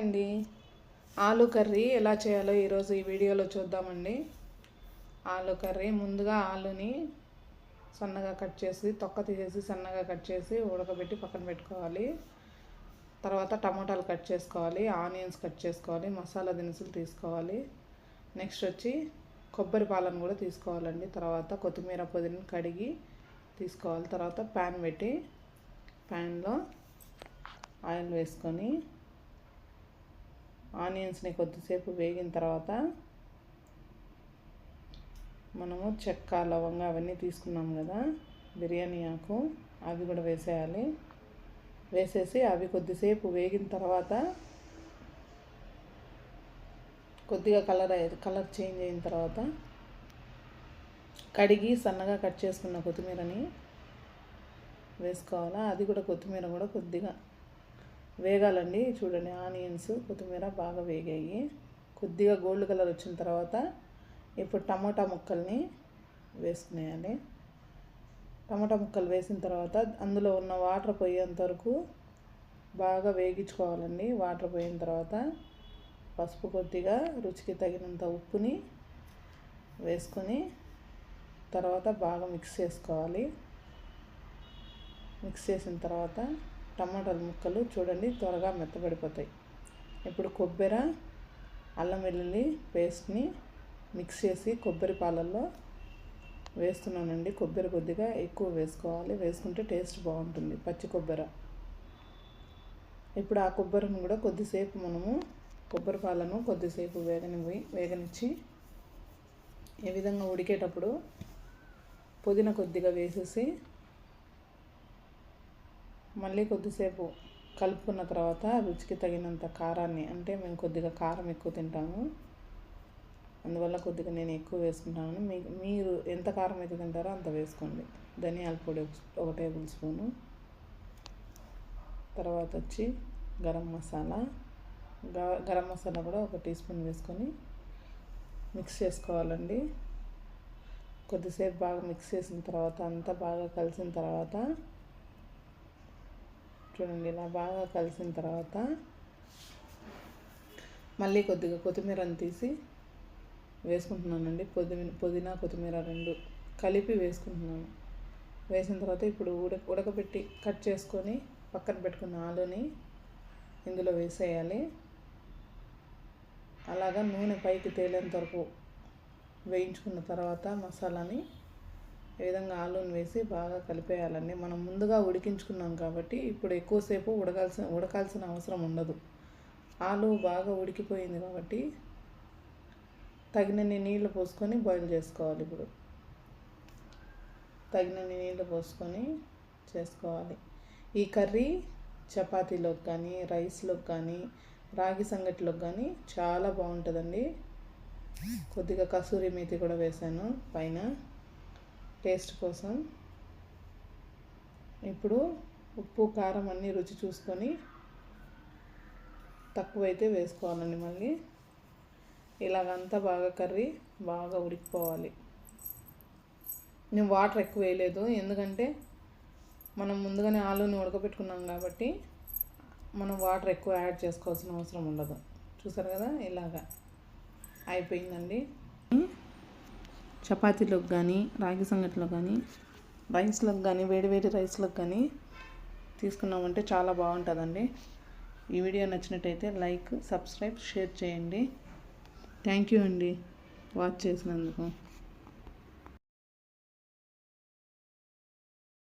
అండి. ఆలు కర్రీ ఎలా చేయాలో ఈరోజు ఈ వీడియోలో చూద్దామండి. ఆలు కర్రీ ముందుగా ఆలుని సన్నగా కట్ చేసి తొక్క తీసేసి సన్నగా కట్ చేసి ఉడకబెట్టి పక్కన పెట్టుకోవాలి. తర్వాత టమాటాలు కట్ చేసుకోవాలి ఆనియన్స్ కట్ చేసుకోవాలి మసాలా దినుసులు తీసుకోవాలి. నెక్స్ట్ వచ్చి కొబ్బరి పాలను కూడా తీసుకోవాలండి. తర్వాత కొత్తిమీర పొదిని కడిగి తీసుకోవాలి. తర్వాత ప్యాన్ పెట్టి ప్యాన్లో ఆయిల్ వేసుకొని ఆనియన్స్ని కొద్దిసేపు వేగిన తర్వాత మనము చెక్క లవంగా అవన్నీ తీసుకున్నాం కదా బిర్యానీ ఆకు అవి కూడా వేసేయాలి. వేసేసి అవి కొద్దిసేపు వేగిన తర్వాత కొద్దిగా కలర్ అయ్యేది కలర్ చేంజ్ అయిన తర్వాత కడిగి సన్నగా కట్ చేసుకున్న కొత్తిమీరని వేసుకోవాలా? అది కూడా కొత్తిమీర కూడా కొద్దిగా వేగాలండి. చూడండి ఆనియన్స్ కొత్తిమీర బాగా వేగాయి. కొద్దిగా గోల్డ్ కలర్ వచ్చిన తర్వాత ఇప్పుడు టమాటా ముక్కల్ని వేసుకునేయాలి. టమాటా ముక్కలు వేసిన తర్వాత అందులో ఉన్న వాటర్ పోయేంత వరకు బాగా వేగించుకోవాలండి. వాటర్ పోయిన తర్వాత పసుపు కొద్దిగా రుచికి తగినంత ఉప్పుని వేసుకొని తర్వాత బాగా మిక్స్ చేసుకోవాలి. మిక్స్ చేసిన తర్వాత టమాటాల ముక్కలు చూడండి త్వరగా మెత్తబడిపోతాయి. ఇప్పుడు కొబ్బరి అల్లం వెల్లుల్లి పేస్ట్ని మిక్స్ చేసి కొబ్బరి పాలల్లో వేస్తున్నానండి. కొబ్బరి కొద్దిగా ఎక్కువ వేసుకోవాలి. వేసుకుంటే టేస్ట్ బాగుంటుంది. పచ్చి కొబ్బరి. ఇప్పుడు ఆ కొబ్బరిని కూడా కొద్దిసేపు మనము కొబ్బరి పాలను కొద్దిసేపు వేగనివి వేగనిచ్చి ఏ విధంగా ఉడికేటప్పుడు పుదీనా కొద్దిగా వేసేసి మళ్ళీ కొద్దిసేపు కలుపుకున్న తర్వాత రుచికి తగినంత కారాన్ని అంటే మేము కొద్దిగా కారం ఎక్కువ తింటాము. అందువల్ల కొద్దిగా నేను ఎక్కువ వేసుకుంటాను మీ మీరు ఎంత కారం అయితే తింటారో అంత వేసుకోండి. ధనియాల పొడి ఒక టేబుల్ స్పూను. తర్వాత వచ్చి గరం మసాలా. గరం మసాలా కూడా ఒక టీ స్పూన్ వేసుకొని మిక్స్ చేసుకోవాలండి. కొద్దిసేపు బాగా మిక్స్ చేసిన తర్వాత అంతా బాగా కలిసిన తర్వాత చూడండి ఇలా బాగా కలిసిన తర్వాత మళ్ళీ కొద్దిగా కొత్తిమీరని తీసి వేసుకుంటున్నానండి. పుదీనా పుదీనా కొత్తిమీర రెండు కలిపి వేసుకుంటున్నాను. వేసిన తర్వాత ఇప్పుడు ఉడక ఉడకబెట్టి కట్ చేసుకొని పక్కన పెట్టుకున్న ఆలుని ఇందులో వేసేయాలి. అలాగా నూనె పైకి తేలేంత వరకు వేయించుకున్న తర్వాత మసాలాని ఈ విధంగా ఆలూని వేసి బాగా కలిపేయాలండి. మనం ముందుగా ఉడికించుకున్నాం కాబట్టి ఇప్పుడు ఎక్కువసేపు ఉడకాల్సిన ఉడకాల్సిన అవసరం ఉండదు. ఆలు బాగా ఉడికిపోయింది కాబట్టి తగినన్ని నీళ్ళు పోసుకొని బాయిల్ చేసుకోవాలి ఇప్పుడు. తగినన్ని నీళ్ళు పోసుకొని చేసుకోవాలి. ఈ కర్రీ చపాతీలోకి కానీ రైస్లోకి కానీ రాగి సంగటిలోకి కానీ చాలా బాగుంటుందండి. కొద్దిగా కసూరి మేతి కూడా వేసాను పైన. టేస్ట్ కోసం ఇప్పుడు ఉప్పు కారం అన్నీ రుచి చూసుకొని తక్కువైతే వేసుకోవాలండి మళ్ళీ. ఇలాగంతా బాగా కర్రీ బాగా ఉడికిపోవాలి. నేను వాటర్ ఎక్కువ వేయలేదు ఎందుకంటే మనం ముందుగానే ఆలూని ఉడకబెట్టుకున్నాం కాబట్టి మనం వాటర్ ఎక్కువ యాడ్ చేసుకోవాల్సిన అవసరం ఉండదు. చూసారు కదా? ఇలాగా అయిపోయిందండి. చపాతీలోకి కానీ రాగి సంగటిలో కానీ రైస్లోకి కానీ వేడి వేడి రైస్లోకి కానీ తీసుకున్నామంటే చాలా బాగుంటుందండి. ఈ వీడియో నచ్చినట్టయితే లైక్ సబ్స్క్రైబ్ షేర్ చేయండి. థ్యాంక్ యూ అండి. వాచ్ చేసినందుకు.